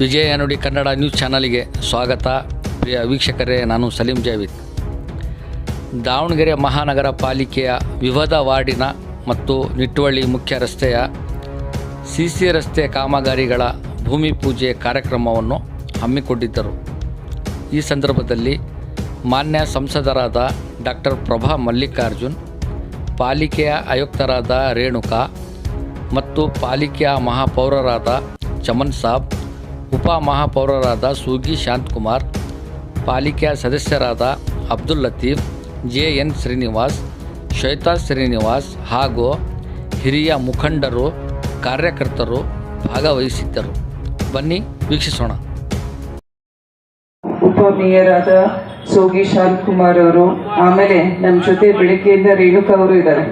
ವಿಜಯ ನುಡಿ ಕನ್ನಡ ನ್ಯೂಸ್ ಚಾನಲ್ಗೆ ಸ್ವಾಗತ. ಪ್ರಿಯ ವೀಕ್ಷಕರೇ, ನಾನು ಸಲೀಂ ಜಾವೀದ್. ದಾವಣಗೆರೆ ಮಹಾನಗರ ಪಾಲಿಕೆಯ ವಿವಾದ ವಾರ್ಡಿನ ಮತ್ತು ನಿಟ್ಟುವಳ್ಳಿ ಮುಖ್ಯ ರಸ್ತೆಯ ಸಿ ಸಿ ರಸ್ತೆ ಕಾಮಗಾರಿಗಳ ಭೂಮಿ ಪೂಜೆ ಕಾರ್ಯಕ್ರಮವನ್ನು ಹಮ್ಮಿಕೊಂಡಿದ್ದರು. ಈ ಸಂದರ್ಭದಲ್ಲಿ ಮಾನ್ಯ ಸಂಸದರಾದ ಡಾಕ್ಟರ್ ಪ್ರಭಾ ಮಲ್ಲಿಕಾರ್ಜುನ್, ಪಾಲಿಕೆಯ ಆಯುಕ್ತರಾದ ರೇಣುಕಾ ಮತ್ತು ಪಾಲಿಕೆಯ ಮಹಾಪೌರರಾದ ಚಮನ್ ಸಾಬ್ ಉಪ ಮಹಾಪೌರರಾದ ಸೂಗಿ ಶಾಂತಕುಮಾರ್ ಪಾಲಿಕೆಯ ಸದಸ್ಯರಾದ ಅಬ್ದುಲ್ ಲತೀಫ್ ಜೆ ಎನ್ ಶ್ರೀನಿವಾಸ್, ಶ್ವೇತಾ ಶ್ರೀನಿವಾಸ್ ಹಾಗೂ ಹಿರಿಯ ಮುಖಂಡರು, ಕಾರ್ಯಕರ್ತರು ಭಾಗವಹಿಸಿದ್ದರು. ಬನ್ನಿ ವೀಕ್ಷಿಸೋಣ. ಉಪಮೇಯರಾದ ಸೋಗಿ ಶಾಂತ್ ಕುಮಾರ್ ಅವರು, ಆಮೇಲೆ ನಮ್ಮ ಜೊತೆ ಬೆಳಿಗ್ಗೆಯಿಂದ ರೇಣುಕಾ ಅವರು ಇದ್ದಾರೆ.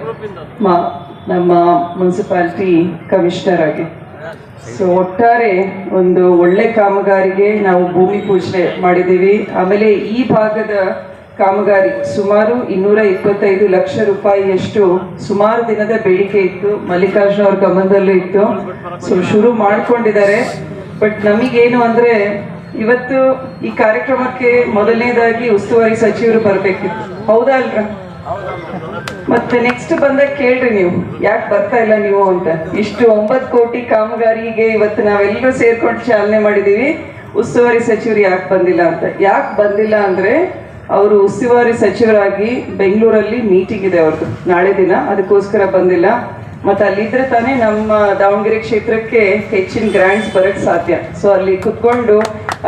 ನಮ್ಮ ಮುನ್ಸಿಪಾಲಿಟಿ ಕಮಿಷನರ್ ಆಗಿ. ಸೊ ಒಟ್ಟಾರೆ ಒಂದು ಒಳ್ಳೆ ಕಾಮಗಾರಿಗೆ ನಾವು ಭೂಮಿ ಪೂಜೆ ಮಾಡಿದ್ದೀವಿ. ಆಮೇಲೆ ಈ ಭಾಗದ ಕಾಮಗಾರಿ ಸುಮಾರು ಇನ್ನೂರ ಇಪ್ಪತ್ತೈದು ಲಕ್ಷ ರೂಪಾಯಿಯಷ್ಟು ಸುಮಾರು ದಿನದ ಬೇಡಿಕೆ ಇತ್ತು, ಮಲ್ಲಿಕಾರ್ಜುನ ಅವ್ರ ಗಮನದಲ್ಲೂ ಇತ್ತು. ಸೊ ಶುರು ಮಾಡ್ಕೊಂಡಿದ್ದಾರೆ. ಬಟ್ ನಮಗೇನು ಅಂದ್ರೆ, ಇವತ್ತು ಈ ಕಾರ್ಯಕ್ರಮಕ್ಕೆ ಮೊದಲನೇದಾಗಿ ಉಸ್ತುವಾರಿ ಸಚಿವರು ಬರಬೇಕಿತ್ತು. ಹೌದಾ ಅಲ್ರ ಮತ್ತೆ ನೆಕ್ಸ್ಟ್ ಬಂದಾಗ ಕೇಳ್ರಿ ನೀವು. ಯಾಕೆ ಬರ್ತಾ ಇಲ್ಲ ನೀವು ಅಂತ. ಇಷ್ಟು ಒಂಬತ್ತು ಕೋಟಿ ಕಾಮಗಾರಿಗೆ ಇವತ್ತು ನಾವೆಲ್ಲರೂ ಸೇರ್ಕೊಂಡು ಚಾಲನೆ ಮಾಡಿದೀವಿ. ಉಸ್ತುವಾರಿ ಸಚಿವರು ಯಾಕೆ ಬಂದಿಲ್ಲ ಅಂತ. ಯಾಕೆ ಬಂದಿಲ್ಲ ಅಂದ್ರೆ ಅವರು ಉಸ್ತುವಾರಿ ಸಚಿವರಾಗಿ ಬೆಂಗಳೂರಲ್ಲಿ ಮೀಟಿಂಗ್ ಇದೆ ಅವ್ರದ್ದು ನಾಳೆ ದಿನ ಅದಕ್ಕೋಸ್ಕರ ಬಂದಿಲ್ಲ. ಮತ್ತೆ ಅಲ್ಲಿದ್ರೆ ತಾನೇ ನಮ್ಮ ದಾವಣಗೆರೆ ಕ್ಷೇತ್ರಕ್ಕೆ ಹೆಚ್ಚಿನ ಗ್ರ್ಯಾಂಡ್ಸ್ ಬರಕ್ ಸಾಧ್ಯ. ಸೊ ಅಲ್ಲಿ ಕುತ್ಕೊಂಡು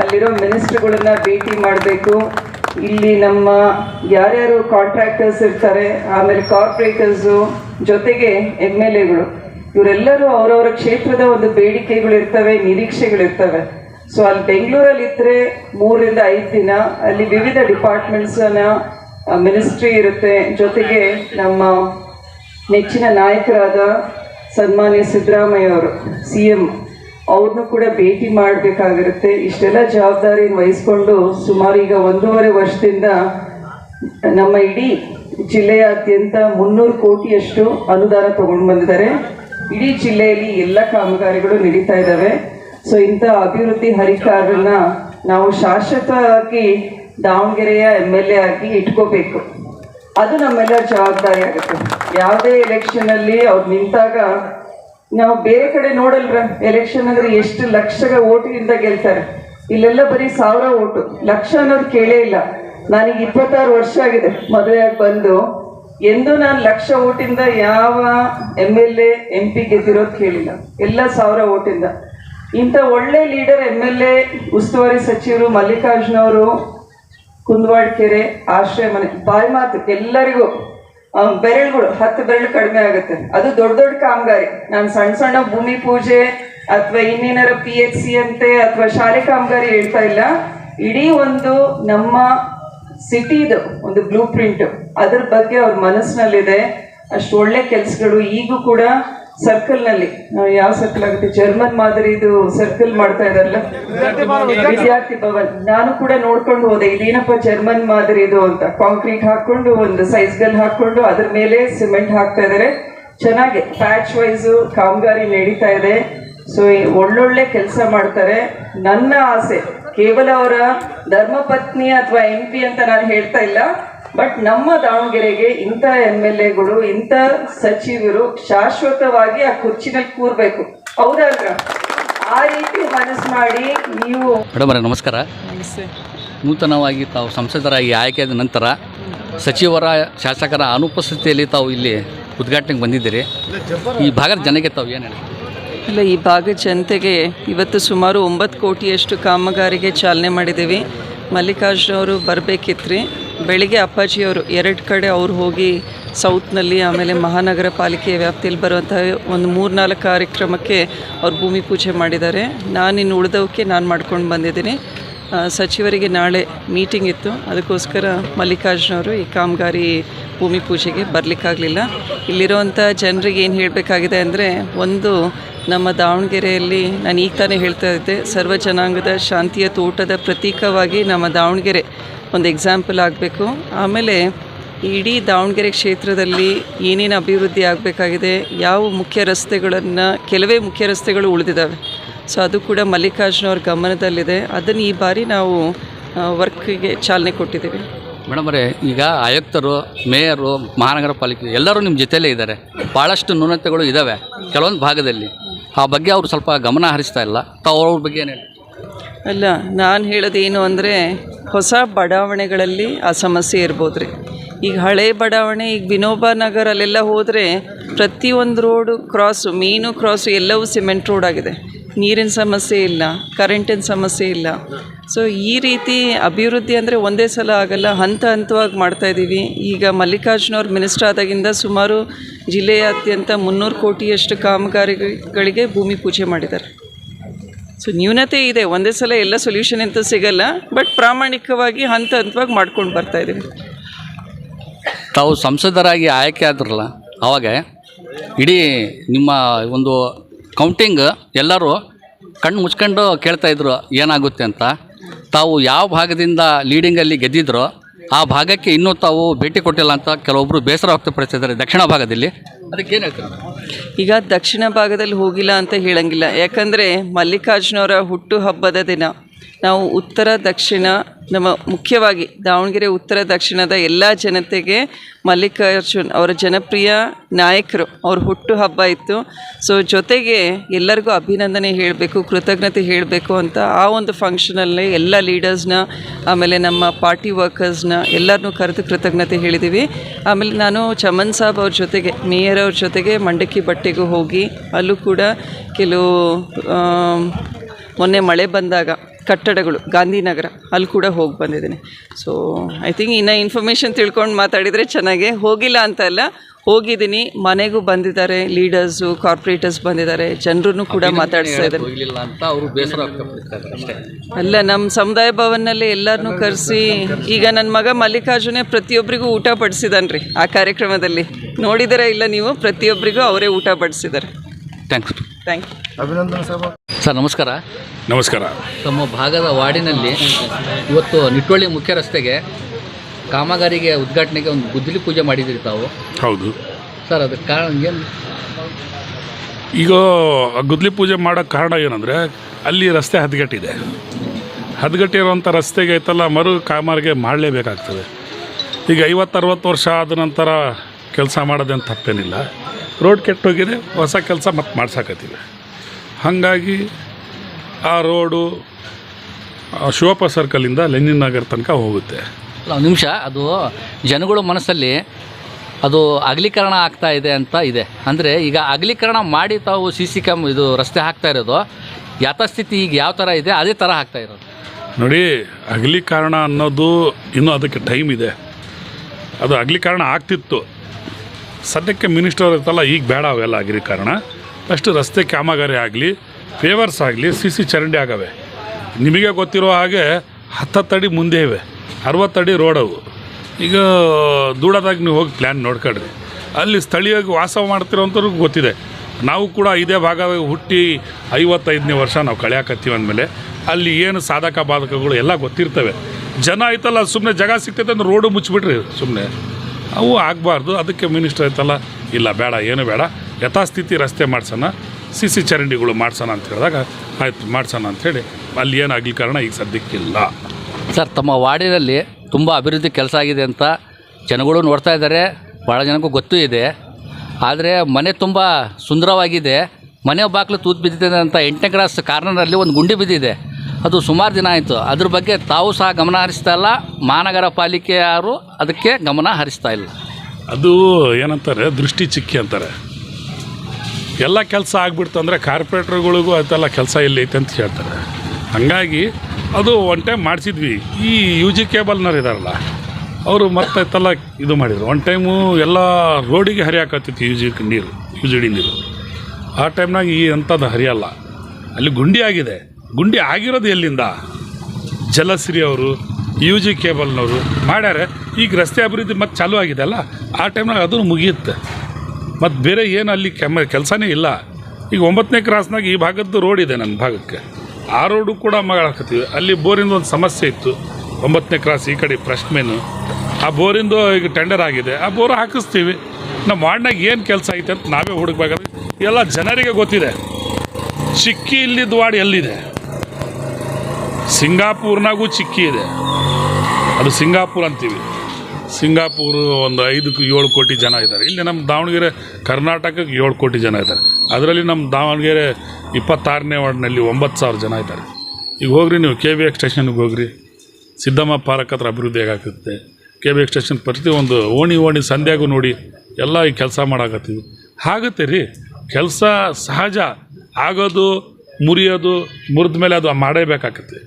ಅಲ್ಲಿರೋ ಮಿನಿಸ್ಟ್ರುಗಳನ್ನ ಭೇಟಿ ಮಾಡಬೇಕು. ಇಲ್ಲಿ ನಮ್ಮ ಯಾರ್ಯಾರು ಕಾಂಟ್ರಾಕ್ಟರ್ಸ್ ಇರ್ತಾರೆ, ಆಮೇಲೆ ಕಾರ್ಪೊರೇಟರ್ಸು ಜೊತೆಗೆ ಎಂ ಎಲ್ ಎಗಳು ಇವರೆಲ್ಲರೂ ಅವರವರ ಕ್ಷೇತ್ರದ ಒಂದು ಬೇಡಿಕೆಗಳು ಇರ್ತವೆ ನಿರೀಕ್ಷೆಗಳಿರ್ತವೆ ಸೊ ಅಲ್ಲಿ ಬೆಂಗಳೂರಲ್ಲಿ ಇದ್ರೆ ಮೂರರಿಂದ ಐದು ದಿನ, ಅಲ್ಲಿ ವಿವಿಧ ಡಿಪಾರ್ಟ್ಮೆಂಟ್ಸ್ನ ಮಿನಿಸ್ಟ್ರಿ ಇರುತ್ತೆ. ಜೊತೆಗೆ ನಮ್ಮ ನೆಚ್ಚಿನ ನಾಯಕರಾದ ಸನ್ಮಾನ್ಯ ಸಿದ್ದರಾಮಯ್ಯ ಅವರು ಸಿ ಎಂ ಅವ್ರನ್ನೂ ಕೂಡ ಭೇಟಿ ಮಾಡಬೇಕಾಗಿರುತ್ತೆ. ಇಷ್ಟೆಲ್ಲ ಜವಾಬ್ದಾರಿ ವಹಿಸ್ಕೊಂಡು ಸುಮಾರು ಈಗ ಒಂದೂವರೆ ವರ್ಷದಿಂದ ನಮ್ಮ ಇಡೀ ಜಿಲ್ಲೆಯಾದ್ಯಂತ ಮುನ್ನೂರು ಕೋಟಿಯಷ್ಟು ಅನುದಾನ ತಗೊಂಡು ಬಂದಿದ್ದಾರೆ. ಇಡೀ ಜಿಲ್ಲೆಯಲ್ಲಿ ಎಲ್ಲ ಕಾಮಗಾರಿಗಳು ನಡೀತಾ ಇದ್ದಾವೆ. ಸೊ ಇಂಥ ಅಭಿವೃದ್ಧಿ ಹರಿಕಾರನ್ನ ನಾವು ಶಾಶ್ವತವಾಗಿ ದಾವಣಗೆರೆಯ ಎಂ ಎಲ್ ಎ ಆಗಿ ಇಟ್ಕೋಬೇಕು. ಅದು ನಮ್ಮೆಲ್ಲರ ಜವಾಬ್ದಾರಿ ಆಗುತ್ತೆ. ಯಾವುದೇ ಎಲೆಕ್ಷನ್ ಅಲ್ಲಿ ಅವ್ರು ನಿಂತಾಗ ನಾವು ಬೇರೆ ಕಡೆ ನೋಡಲ್ರ? ಎಲೆಕ್ಷನ್ ಅಂದ್ರೆ ಎಷ್ಟು ಲಕ್ಷದ ಓಟಿನಿಂದ ಗೆಲ್ತಾರೆ. ಇಲ್ಲೆಲ್ಲ ಬರೀ ಸಾವಿರ ಓಟು. ಲಕ್ಷ ಅನ್ನೋದು ಕೇಳೇ ಇಲ್ಲ. ನನಗೆ ಇಪ್ಪತ್ತಾರು ವರ್ಷ ಆಗಿದೆ. ಮದುವೆಯಾಗಿ ಬಂದು. ಎಂದು ನಾನು ಲಕ್ಷ ಓಟಿಂದ ಯಾವ M L A M P ಗೆದ್ದಿರೋದು ಕೇಳಿಲ್ಲ. ಎಲ್ಲ ಸಾವಿರ ಓಟಿಂದ. ಇಂಥ ಒಳ್ಳೆ ಲೀಡರ್ ಎಂ ಎಲ್ ಎ ಉಸ್ತುವಾರಿ ಸಚಿವರು ಮಲ್ಲಿಕಾರ್ಜುನವರು ಕುಂದವಾಡ ಕೆರೆ ಆಶ್ರಯ ಮನೆ, ಬಾಯಿ ಮಾತು ಎಲ್ಲರಿಗೂ. ಬೆರಳುಗಳು, ಹತ್ತು ಬೆರಳು ಕಡಿಮೆ ಆಗುತ್ತೆ. ಅದು ದೊಡ್ಡ ದೊಡ್ಡ ಕಾಮಗಾರಿ. ನಾನು ಸಣ್ಣ ಸಣ್ಣ ಭೂಮಿ ಪೂಜೆ ಅಥವಾ ಇನ್ನೇನಾರ ಪಿ ಎಚ್ ಸಿ ಅಂತೆ ಅಥವಾ ಶಾಲೆ ಕಾಮಗಾರಿ ಹೇಳ್ತಾ ಇಲ್ಲ. ಇಡೀ ಒಂದು ನಮ್ಮ ಸಿಟಿದು ಒಂದು ಬ್ಲೂ ಪ್ರಿಂಟ್ ಅದ್ರ ಬಗ್ಗೆ ಅವ್ರ ಮನಸ್ಸಿನಲ್ಲಿದೆ. ಅಷ್ಟು ಒಳ್ಳೆ ಕೆಲಸಗಳು ಈಗೂ ಕೂಡ ಸರ್ಕಲ್ನಲ್ಲಿ. ಯಾವ ಸರ್ಕಲ್ ಆಗುತ್ತೆ? ಜರ್ಮನ್ ಮಾದರಿ ಇದು ಸರ್ಕಲ್ ಮಾಡ್ತಾ ಇದಾರಲ್ಲ ವಿದ್ಯಾರ್ಥಿ ಭವನ್. ನಾನು ಕೂಡ ನೋಡ್ಕೊಂಡು ಹೋದೆ. ಇದೇನಪ್ಪ ಜರ್ಮನ್ ಮಾದರಿ ಇದು ಅಂತ. ಕಾಂಕ್ರೀಟ್ ಹಾಕೊಂಡು ಒಂದು ಸೈಜ್ ಗಲ್ ಹಾಕೊಂಡು ಅದ್ರ ಮೇಲೆ ಸಿಮೆಂಟ್ ಹಾಕ್ತಾ ಇದಾರೆ ಚೆನ್ನಾಗಿ. ಪ್ಯಾಚ್ ವೈಸ್ ಕಾಮಗಾರಿ ನಡೀತಾ ಇದೆ. ಸೊ ಒಳ್ಳೊಳ್ಳೆ ಕೆಲಸ ಮಾಡ್ತಾರೆ. ನನ್ನ ಆಸೆ, ಕೇವಲ ಅವರ ಧರ್ಮಪತ್ನಿ ಅಥವಾ ಎಂ ಪಿ ಅಂತ ನಾನು ಹೇಳ್ತಾ ಇಲ್ಲ. ಬಟ್ ನಮ್ಮ ದಾವಣಗೆರೆಗೆ ಇಂಥ ಎಂ ಎಲ್ ಎಗಳು ಇಂಥ ಸಚಿವರು ಶಾಶ್ವತವಾಗಿ ಆ ಕುರ್ಚಿನಲ್ಲಿ ಕೂರ್ಬೇಕು. ಹೌದಲ್ರ ಆ ರೀತಿ ಮನಸ್ಸು ಮಾಡಿ ನೀವು ಮೇಡಮರೇ ನಮಸ್ಕಾರ. ನೂತನವಾಗಿ ತಾವು ಸಂಸದರಾಗಿ ಆಯ್ಕೆಯಾದ ನಂತರ ಸಚಿವರ ಶಾಸಕರ ಅನುಪಸ್ಥಿತಿಯಲ್ಲಿ ತಾವು ಇಲ್ಲಿ ಉದ್ಘಾಟನೆಗೆ ಬಂದಿದ್ದೀರಿ. ಈ ಭಾಗದ ಜನಕ್ಕೆ ತಾವು ಏನು ಹೇಳಿ? ಇಲ್ಲ ಈ ಭಾಗದ ಜನತೆಗೆ ಇವತ್ತು ಸುಮಾರು ಒಂಬತ್ತು ಕೋಟಿಯಷ್ಟು ಕಾಮಗಾರಿಗೆ ಚಾಲನೆ ಮಾಡಿದ್ದೀವಿ. ಮಲ್ಲಿಕಾರ್ಜುನ ಅವರು ಬರಬೇಕಿತ್ತು ರೀ ಬೆಳಿಗ್ಗೆ ಅಪ್ಪಾಜಿಯವರು ಎರಡು ಕಡೆ ಅವ್ರು ಹೋಗಿ ಸೌತ್ನಲ್ಲಿ, ಆಮೇಲೆ ಮಹಾನಗರ ಪಾಲಿಕೆ ವ್ಯಾಪ್ತಿಯಲ್ಲಿ ಬರುವಂತಹ ಒಂದು ಮೂರ್ನಾಲ್ಕು ಕಾರ್ಯಕ್ರಮಕ್ಕೆ ಅವ್ರು ಭೂಮಿ ಪೂಜೆ ಮಾಡಿದ್ದಾರೆ. ನಾನು ಇನ್ನು ಉಳಿದವಕ್ಕೆ ನಾನು ಮಾಡ್ಕೊಂಡು ಬಂದಿದ್ದೀನಿ. ಸಚಿವರಿಗೆ ನಾಳೆ ಮೀಟಿಂಗ್ ಇತ್ತು. ಅದಕ್ಕೋಸ್ಕರ ಮಲ್ಲಿಕಾರ್ಜುನವರು ಈ ಕಾಮಗಾರಿ ಭೂಮಿ ಪೂಜೆಗೆ ಬರಲಿಕ್ಕಾಗಲಿಲ್ಲ. ಇಲ್ಲಿರುವಂಥ ಜನರಿಗೆ ಏನು ಹೇಳಬೇಕಾಗಿದೆ ಅಂದರೆ, ಒಂದು, ನಮ್ಮ ದಾವಣಗೆರೆಯಲ್ಲಿ ನಾನು ಈಗ ತಾನೇ ಹೇಳ್ತಾ ಇದ್ದೆ, ಸರ್ವ ಜನಾಂಗದ ಶಾಂತಿಯ ತೋಟದ ಪ್ರತೀಕವಾಗಿ ನಮ್ಮ ದಾವಣಗೆರೆ ಒಂದು ಎಕ್ಸಾಂಪಲ್ ಆಗಬೇಕು. ಆಮೇಲೆ ಇಡೀ ದಾವಣಗೆರೆ ಕ್ಷೇತ್ರದಲ್ಲಿ ಏನೇನು ಅಭಿವೃದ್ಧಿ ಆಗಬೇಕಾಗಿದೆ, ಯಾವ ಮುಖ್ಯ ರಸ್ತೆಗಳನ್ನು, ಕೆಲವೇ ಮುಖ್ಯ ರಸ್ತೆಗಳು ಉಳಿದಿದ್ದಾವೆ. ಸೊ ಅದು ಕೂಡ ಮಲ್ಲಿಕಾರ್ಜುನ ಅವ್ರ ಗಮನದಲ್ಲಿದೆ. ಅದನ್ನು ಈ ಬಾರಿ ನಾವು ವರ್ಕ್ಗೆ ಚಾಲನೆ ಕೊಟ್ಟಿದ್ದೀವಿ. ಮೇಡಮ್ ಅವರೇ ಈಗ ಆಯುಕ್ತರು ಮೇಯರು ಮಹಾನಗರ ಪಾಲಿಕೆ ಎಲ್ಲರೂ ನಿಮ್ಮ ಜೊತೆಯಲ್ಲೇ ಇದ್ದಾರೆ. ಭಾಳಷ್ಟು ನ್ಯೂನತೆಗಳು ಇದ್ದಾವೆ ಕೆಲವೊಂದು ಭಾಗದಲ್ಲಿ. ಆ ಬಗ್ಗೆ ಅವರು ಸ್ವಲ್ಪ ಗಮನ ಹರಿಸ್ತಾ ಇಲ್ಲ. ತಾವು ಅವ್ರ ಬಗ್ಗೆ ಏನು ಹೇಳಿ ಅಲ್ಲ ನಾನು ಹೇಳೋದೇನು ಅಂದರೆ ಹೊಸ ಬಡಾವಣೆಗಳಲ್ಲಿ ಆ ಸಮಸ್ಯೆ ಇರ್ಬೋದು ರೀ. ಈಗ ಹಳೆ ಬಡಾವಣೆ ಈಗ ವಿನೋಬ ನಗರಲ್ಲೆಲ್ಲ ಹೋದರೆ ಪ್ರತಿಯೊಂದು ರೋಡು ಕ್ರಾಸು ಮೀನು ಕ್ರಾಸು ಎಲ್ಲವೂ ಸಿಮೆಂಟ್ ರೋಡ್ ಆಗಿದೆ. ನೀರಿನ ಸಮಸ್ಯೆ ಇಲ್ಲ ಕರೆಂಟಿನ ಸಮಸ್ಯೆ ಇಲ್ಲ. ಸೊ ಈ ರೀತಿ ಅಭಿವೃದ್ಧಿ ಅಂದರೆ ಒಂದೇ ಸಲ ಆಗಲ್ಲ, ಹಂತ ಹಂತವಾಗಿ ಮಾಡ್ತಾಯಿದ್ದೀವಿ ಈಗ ಮಲ್ಲಿಕಾರ್ಜುನ ಅವ್ರು ಮಿನಿಸ್ಟರ್ ಆದಾಗಿಂದ ಸುಮಾರು ಜಿಲ್ಲೆಯಾದ್ಯಂತ ಮುನ್ನೂರು ಕೋಟಿಯಷ್ಟು ಕಾಮಗಾರಿಗಳಿಗೆ ಭೂಮಿ ಪೂಜೆ ಮಾಡಿದ್ದಾರೆ. ಸೊ ನ್ಯೂನತೆ ಇದೆ, ಒಂದೇ ಸಲ ಎಲ್ಲ ಸೊಲ್ಯೂಷನ್ ಅಂತ ಸಿಗಲ್ಲ ಬಟ್ ಪ್ರಾಮಾಣಿಕವಾಗಿ ಹಂತ ಹಂತವಾಗಿ ಮಾಡ್ಕೊಂಡು ಬರ್ತಾ ಇದ್ದೀವಿ ತಾವು ಸಂಸದರಾಗಿ ಆಯ್ಕೆ ಆದ್ರಲ್ಲ, ಅವಾಗ ಇಡೀ ನಿಮ್ಮ ಒಂದು ಕೌಂಟಿಂಗ್ ಎಲ್ಲರೂ ಕಣ್ಣು ಮುಚ್ಕೊಂಡು ಕೇಳ್ತಾ ಇದ್ರು, ಏನಾಗುತ್ತೆ ಅಂತ. ತಾವು ಯಾವ ಭಾಗದಿಂದ ಲೀಡಿಂಗಲ್ಲಿ ಗೆದ್ದಿದ್ರೋ, ಆ ಭಾಗಕ್ಕೆ ಇನ್ನೂ ತಾವು ಭೇಟಿ ಕೊಟ್ಟಿಲ್ಲ ಅಂತ ಕೆಲವೊಬ್ಬರು ಬೇಸರ ವ್ಯಕ್ತಪಡಿಸಿದ್ದಾರೆ ದಕ್ಷಿಣ ಭಾಗದಲ್ಲಿ. ಅದಕ್ಕೇನು ಹೇಳ್ತಾರೆ ಈಗ ದಕ್ಷಿಣ ಭಾಗದಲ್ಲಿ ಹೋಗಿಲ್ಲ ಅಂತ ಹೇಳಂಗಿಲ್ಲ. ಯಾಕಂದರೆ ಮಲ್ಲಿಕಾರ್ಜುನವರ ಹುಟ್ಟು ಹಬ್ಬದ ದಿನ. ನಾವು ಉತ್ತರ, ದಕ್ಷಿಣ, ನಮ್ಮ ಮುಖ್ಯವಾಗಿ ದಾವಣಗೆರೆ ಉತ್ತರ, ದಕ್ಷಿಣದ ಎಲ್ಲ ಜನತೆಗೆ ಮಲ್ಲಿಕಾರ್ಜುನ್ ಅವರ ಜನಪ್ರಿಯ ನಾಯಕರು, ಅವ್ರ ಹುಟ್ಟು ಹಬ್ಬ ಇತ್ತು. ಸೊ ಜೊತೆಗೆ ಎಲ್ಲರಿಗೂ ಅಭಿನಂದನೆ ಹೇಳಬೇಕು, ಕೃತಜ್ಞತೆ ಹೇಳಬೇಕು ಅಂತ ಆ ಒಂದು ಫಂಕ್ಷನಲ್ಲಿ ಎಲ್ಲ ಲೀಡರ್ಸ್ನ ಆಮೇಲೆ ನಮ್ಮ ಪಾರ್ಟಿ ವರ್ಕರ್ಸ್ನ ಎಲ್ಲರನ್ನೂ ಕರೆದು ಕೃತಜ್ಞತೆ ಹೇಳಿದ್ದೀವಿ ಆಮೇಲೆ ನಾನು ಚಮನ್ ಸಾಬ್ ಅವ್ರ ಜೊತೆಗೆ, ಮೇಯರ್ ಅವ್ರ ಜೊತೆಗೆ ಮಂಡಕ್ಕಿ ಬಟ್ಟೆಗೂ ಹೋಗಿ ಅಲ್ಲೂ ಕೂಡ ಕೆಲವು ಮೊನ್ನೆ ಮಳೆ ಬಂದಾಗ ಕಟ್ಟಡಗಳು ಗಾಂಧಿನಗರ. ಅಲ್ಲಿ ಕೂಡ ಹೋಗಿ ಬಂದಿದ್ದೀನಿ. ಸೊ ಐ ಥಿಂಕ್ ಇನ್ನು ಇನ್ಫಾರ್ಮೇಷನ್ ತಿಳ್ಕೊಂಡು ಮಾತಾಡಿದರೆ ಚೆನ್ನಾಗೆ. ಹೋಗಿಲ್ಲ ಅಂತ ಅಲ್ಲ ಹೋಗಿದ್ದೀನಿ. ಮನೆಗೂ ಬಂದಿದ್ದಾರೆ ಲೀಡರ್ಸು ಕಾರ್ಪೊರೇಟರ್ಸ್ ಬಂದಿದ್ದಾರೆ. ಜನರನ್ನು ಕೂಡ ಮಾತಾಡಿಸ್ತಾ ಇದ್ದಾರೆ. ಅಲ್ಲ ನಮ್ಮ ಸಮುದಾಯ ಭವನಲ್ಲೇ ಎಲ್ಲರನ್ನೂ ಕರೆಸಿ ಈಗ ನನ್ನ ಮಗ ಮಲ್ಲಿಕಾರ್ಜುನೆ ಪ್ರತಿಯೊಬ್ಬರಿಗೂ ಊಟ ಪಡಿಸಿದಾನೆ ರೀ ಆ ಕಾರ್ಯಕ್ರಮದಲ್ಲಿ. ನೋಡಿದರೆ ಇಲ್ಲ ನೀವು? ಪ್ರತಿಯೊಬ್ಬರಿಗೂ ಅವರೇ ಊಟ ಬಡಿಸಿದ್ದಾರೆ ಥ್ಯಾಂಕ್ಸ್ ಥ್ಯಾಂಕ್ ಯು ಸರ್. ನಮಸ್ಕಾರ. ನಮಸ್ಕಾರ. ತಮ್ಮ ಭಾಗದ ವಾರ್ಡಿನಲ್ಲಿ ಇವತ್ತು ನಿಟ್ಟೊಳ್ಳಿ ಮುಖ್ಯ ರಸ್ತೆಗೆ ಕಾಮಗಾರಿಗೆ ಉದ್ಘಾಟನೆಗೆ ಒಂದು ಗುದ್ದಲಿ ಪೂಜೆ ಮಾಡಿದ್ದೀರಿ ತಾವು. ಹೌದು. ಸರ್ ಅದಕ್ಕೆ ಕಾರಣ ಏನು? ಈಗ ಆ ಗುದ್ಲಿ ಪೂಜೆ ಮಾಡೋಕ್ಕೆ ಕಾರಣ ಏನಂದರೆ ಅಲ್ಲಿ ರಸ್ತೆ ಹದಗೆಟ್ಟಿದೆ. ಹದಗೆಟ್ಟಿರುವಂಥ ರಸ್ತೆಗೆ ಐತಲ್ಲ ಮರು ಕಾಮಾರಿಗೆ ಮಾಡಲೇಬೇಕಾಗ್ತದೆ. ಈಗ ಐವತ್ತರವತ್ತು ವರ್ಷ ಆದ ನಂತರ ಕೆಲಸ ಮಾಡೋದೇನು ತಪ್ಪೇನಿಲ್ಲ. ರೋಡ್ ಕೆಟ್ಟೋಗಿದೆ ಹೊಸ ಕೆಲಸ ಮತ್ತೆ ಮಾಡ್ಸಕತ್ತೀವಿ. ಹಾಗಾಗಿ ಆ ರೋಡು ಆ ಶಿವಪ್ಪ ಸರ್ಕಲಿಂದ ಲೆನಿನ್ ನಗರ್ ತನಕ ಹೋಗುತ್ತೆ. ಅಲ್ಲ ಒಂದು ನಿಮಿಷ ಅದು ಜನಗಳ ಮನಸ್ಸಲ್ಲಿ ಅದು ಅಗಲೀಕರಣ ಆಗ್ತಾ ಇದೆ ಅಂತ ಇದೆ. ಅಂದರೆ ಈಗ ಅಗಲೀಕರಣ ಮಾಡಿ ತಾವು ಸಿ ಸಿ ಕ್ಯಾಮ್ ಇದು ರಸ್ತೆ ಹಾಕ್ತಾ ಇರೋದು ಯಥಾಸ್ಥಿತಿ ಈಗ ಯಾವ ಥರ ಇದೆ ಅದೇ ಥರ ಹಾಕ್ತಾ ಇರೋದು. ನೋಡಿ ಅಗಲೀಕರಣ ಅನ್ನೋದು ಇನ್ನೂ ಅದಕ್ಕೆ ಟೈಮ್ ಇದೆ. ಅದು ಅಗಲೀಕರಣ ಆಗ್ತಿತ್ತು. ಸದ್ಯಕ್ಕೆ ಮಿನಿಸ್ಟರ್ ಇರ್ತಲ್ಲ ಈಗ ಬೇಡ ಅವೆಲ್ಲ ಕಾರಣ. ಅಷ್ಟು ರಸ್ತೆ ಕಾಮಗಾರಿ ಆಗಲಿ ಫೇವರ್ಸ್ ಆಗಲಿ, ಸಿ ಸಿ ಚರಂಡಿ ಆಗವೆ. ನಿಮಗೆ ಗೊತ್ತಿರೋ ಹಾಗೆ ಹತ್ತತ್ತಡಿ ಮುಂದೆ ಇವೆ. ಅರವತ್ತಡಿ ರೋಡ್ ಅವು. ಈಗ ದೂಡದಾಗ ನೀವು ಹೋಗಿ ಪ್ಲ್ಯಾನ್ ನೋಡ್ಕೊಳ್ರಿ. ಅಲ್ಲಿ ಸ್ಥಳೀಯವಾಗಿ ವಾಸ ಮಾಡ್ತಿರೋಂಥವ್ರಿಗೂ ಗೊತ್ತಿದೆ. ನಾವು ಕೂಡ ಇದೇ ಭಾಗದಾಗ ಹುಟ್ಟಿ ಐವತ್ತೈದನೇ ವರ್ಷ ನಾವು ಕಳೆಯಾಕತ್ತೀವಿ ಅಂದಮೇಲೆ, ಅಲ್ಲಿ ಏನು ಸಾಧಕ ಬಾಧಕಗಳು ಎಲ್ಲ ಗೊತ್ತಿರ್ತವೆ. ಜನ ಐತಲ್ಲ ಸುಮ್ಮನೆ ಜಾಗ ಸಿಗ್ತೈತೆ ಅಂದ್ರೆ ರೋಡು ಮುಚ್ಚಿಬಿಟ್ರಿ ಸುಮ್ಮನೆ ಅವು ಆಗಬಾರ್ದು, ಅದಕ್ಕೆ ಮಿನಿಸ್ಟರ್ ಐತಲ್ಲ ಇಲ್ಲ ಬೇಡ, ಏನು ಬೇಡ, ಯಥಾಸ್ಥಿತಿ ರಸ್ತೆ ಮಾಡ್ಸೋಣ, ಸಿ ಸಿ ಚರಂಡಿಗಳು ಮಾಡ್ಸೋಣ ಅಂತ ಹೇಳಿದಾಗ, ಆಯ್ತು, ಮಾಡ್ಸೋಣ ಅಂಥೇಳಿ ಅಲ್ಲಿ ಏನು ಕಾರಣ ಈಗ ಸದ್ಯಕ್ಕಿಲ್ಲ. ಸರ್, ತಮ್ಮ ವಾರ್ಡಿನಲ್ಲಿ ತುಂಬ ಅಭಿವೃದ್ಧಿ ಕೆಲಸ ಆಗಿದೆ ಅಂತ ಜನಗಳು ನೋಡ್ತಾ ಇದ್ದಾರೆ ಭಾಳ ಜನಕ್ಕೂ ಗೊತ್ತೂ ಇದೆ. ಆದರೆ ಮನೆ ತುಂಬ ಸುಂದರವಾಗಿದೆ, ಮನೆ ಬಾಗಿಲು ತೂತು ಬಿದ್ದಿದೆ ಅಂತ ಎಂಟನೇ ಕ್ರಾಸ್ ಕಾರ್ನರಲ್ಲಿ ಒಂದು ಗುಂಡಿ ಬಿದ್ದಿದೆ. ಅದು ಸುಮಾರು ದಿನ ಆಯಿತು. ಅದ್ರ ಬಗ್ಗೆ ತಾವು ಸಹ ಗಮನ ಹರಿಸ್ತಾ ಇಲ್ಲ. ಮಹಾನಗರ ಪಾಲಿಕೆಯವರು ಅದಕ್ಕೆ ಗಮನ ಹರಿಸ್ತಾ ಇಲ್ಲ. ಅದು ಏನಂತಾರೆ, ದೃಷ್ಟಿ ಚಿಕ್ಕಿ ಅಂತಾರೆ. ಎಲ್ಲ ಕೆಲಸ ಆಗ್ಬಿಡ್ತು ಅಂದರೆ ಕಾರ್ಪೊರೇಟ್ರುಗಳಿಗೂ ಅದೆಲ್ಲ ಕೆಲಸ ಇಲ್ಲಿ ಐತೆ ಅಂತ ಹೇಳ್ತಾರೆ. ಹಾಗಾಗಿ ಅದು ಒನ್ ಟೈಮ್ ಮಾಡಿಸಿದ್ವಿ. ಈ ಯು ಜಿ ಕೇಬಲ್ನವ್ರು ಇದಾರಲ್ಲ, ಅವರು ಮತ್ತೆ ತಲ್ಲ ಇದು ಮಾಡಿದರು. ಒನ್ ಟೈಮು ಎಲ್ಲ ರೋಡಿಗೆ ಹರಿಯಾಕತ್ತಿತ್ತು ಯು ಜಿ ನೀರು ಯು ಜಿ ಡಿ ನೀರು. ಆ ಟೈಮ್ನಾಗ ಈ ಅಂಥದ್ದು ಹರಿಯಲ್ಲ. ಅಲ್ಲಿ ಗುಂಡಿ ಆಗಿದೆ. ಗುಂಡಿ ಆಗಿರೋದು ಎಲ್ಲಿಂದ? ಜಲಶ್ರೀ ಅವರು ಯು ಜಿ ಕೇಬಲ್ನವರು ಮಾಡ್ಯಾರೆ. ಈಗ ರಸ್ತೆ ಅಭಿವೃದ್ಧಿ ಮತ್ತೆ ಚಾಲೂ ಆಗಿದೆ ಅಲ್ಲ? ಆ ಟೈಮ್ನಾಗ ಅದು ಮುಗಿಯುತ್ತೆ. ಮತ್ತು ಬೇರೆ ಏನು ಅಲ್ಲಿ ಕೆಮ್ಮ ಕೆಲಸನೇ ಇಲ್ಲ. ಈಗ ಒಂಬತ್ತನೇ ಕ್ರಾಸ್ನಾಗ ಈ ಭಾಗದ್ದು ರೋಡ್ ಇದೆ ನನ್ನ ಭಾಗಕ್ಕೆ. ಆ ರೋಡು ಕೂಡ ಮಾಡಾಕತ್ತೀವಿ ಅಲ್ಲಿ ಬೋರಿಂದ ಒಂದು ಸಮಸ್ಯೆ ಇತ್ತು. ಒಂಬತ್ತನೇ ಕ್ರಾಸ್ ಈ ಕಡೆ ಫ್ರೆಶ್ ಮೇನು. ಆ ಬೋರಿಂದು ಈಗ ಟೆಂಡರ್ ಆಗಿದೆ. ಆ ಬೋರ್ ಹಾಕಿಸ್ತೀವಿ. ನಮ್ಮ ವಾರ್ಡ್ನಾಗ ಏನು ಕೆಲಸ ಐತೆ ಅಂತ ನಾವೇ ಹುಡುಕ್ಬೇಕಾದ್ರೆ, ಎಲ್ಲ ಜನರಿಗೆ ಗೊತ್ತಿದೆ. ಚಿಕ್ಕಿ ಇಲ್ಲಿದ್ದ ವಾರ್ಡ್ ಎಲ್ಲಿದೆ? ಸಿಂಗಾಪುರ್ನಾಗೂ ಚಿಕ್ಕಿ ಇದೆ. ಅದು ಸಿಂಗಾಪುರ್ ಅಂತೀವಿ. ಸಿಂಗಾಪುರ್ ಒಂದು ಐದಕ್ಕೆ ಏಳು ಕೋಟಿ ಜನ ಇದ್ದಾರೆ. ಇಲ್ಲಿ ನಮ್ಮ ದಾವಣಗೆರೆ, ಕರ್ನಾಟಕಕ್ಕೆ ಏಳು ಕೋಟಿ ಜನ ಇದ್ದಾರೆ. ಅದರಲ್ಲಿ ನಮ್ಮ ದಾವಣಗೆರೆ ಇಪ್ಪತ್ತಾರನೇ ವಾರ್ಡ್ನಲ್ಲಿ ಒಂಬತ್ತು ಸಾವಿರ ಜನ ಇದ್ದಾರೆ. ಈಗ ಹೋಗ್ರಿ ನೀವು ಕೆ ಬಿ ಎಕ್ಸ್ ಸ್ಟೇಷನ್ಗೆ ಹೋಗ್ರಿ. ಸಿದ್ದಮ್ಮ ಪಾರ್ಕ್ ಹತ್ರ ಅಭಿವೃದ್ಧಿ ಆಗಾಕತ್ತೆ ಕೆ ಬಿ ಎಕ್ಸ್ ಸ್ಟೇಷನ್ ಒಂದು ಓಣಿ ಓಣಿ ಸಂಧ್ಯಾಗೂ ನೋಡಿ ಎಲ್ಲ ಈ ಕೆಲಸ ಮಾಡಾಕತ್ತೀವಿ. ಆಗುತ್ತೆ ರೀ, ಕೆಲಸ ಸಹಜ. ಆಗೋದು ಮುರಿಯೋದು, ಮುರಿದ ಮೇಲೆ ಅದು ಮಾಡೇಬೇಕಾಗತ್ತೆ.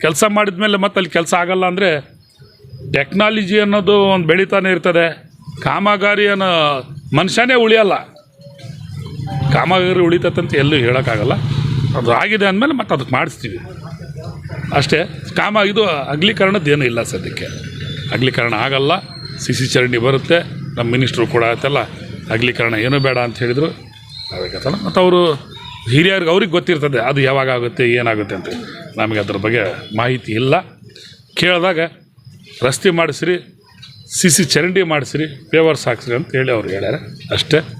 ಕೆಲಸ ಮಾಡಿದ ಮೇಲೆ ಮತ್ತೆ ಅಲ್ಲಿ ಕೆಲಸ ಆಗಲ್ಲ ಅಂದರೆ ಟೆಕ್ನಾಲಜಿ ಅನ್ನೋದು ಒಂದು ಬೆಳೀತಾನೆ ಇರ್ತದೆ. ಕಾಮಗಾರಿ ಅನ್ನೋ ಮನುಷ್ಯನೇ ಉಳಿಯಲ್ಲ. ಕಾಮಗಾರಿ ಉಳಿತತ್ತಂತ ಎಲ್ಲೂ ಹೇಳೋಕ್ಕಾಗಲ್ಲ. ಅದು ಆಗಿದೆ ಅಂದಮೇಲೆ ಮತ್ತೆ ಅದಕ್ಕೆ ಮಾಡಿಸ್ತೀವಿ. ಅಷ್ಟೇ, ಕಾಮ ಇದು ಅಗ್ಲೀಕರಣದ್ದೇನು ಇಲ್ಲ ಸದ್ಯಕ್ಕೆ. ಅಗ್ಲೀಕರಣ ಆಗಲ್ಲ. ಸಿ ಸಿ ಚರಂಡಿ ಬರುತ್ತೆ. ನಮ್ಮ ಮಿನಿಸ್ಟ್ರು ಕೂಡ ಆಯ್ತಲ್ಲ, ಅಗ್ಲೀಕರಣ ಏನೂ ಬೇಡ ಅಂತ ಹೇಳಿದರು. ಆಗಬೇಕತ್ತಲ್ಲ ಮತ್ತು ಅವರು ಹಿರಿಯರಿಗೆ ಅವ್ರಿಗೆ ಗೊತ್ತಿರ್ತದೆ ಅದು ಯಾವಾಗ ಆಗುತ್ತೆ, ಏನಾಗುತ್ತೆ ಅಂತ. ನಮಗೆ ಅದ್ರ ಬಗ್ಗೆ ಮಾಹಿತಿ ಇಲ್ಲ. ಕೇಳಿದಾಗ ರಸ್ತೆ ಮಾಡಿಸ್ರಿ, ಸಿ ಸಿ ಚರಂಡಿ ಮಾಡಿಸ್ರಿ ಪೇವರ್ಸ್ ಹಾಕ್ಸ್ರಿ ಅಂತ ಹೇಳಿ ಅವ್ರು ಹೇಳ್ಯಾರ. ಅಷ್ಟೇ.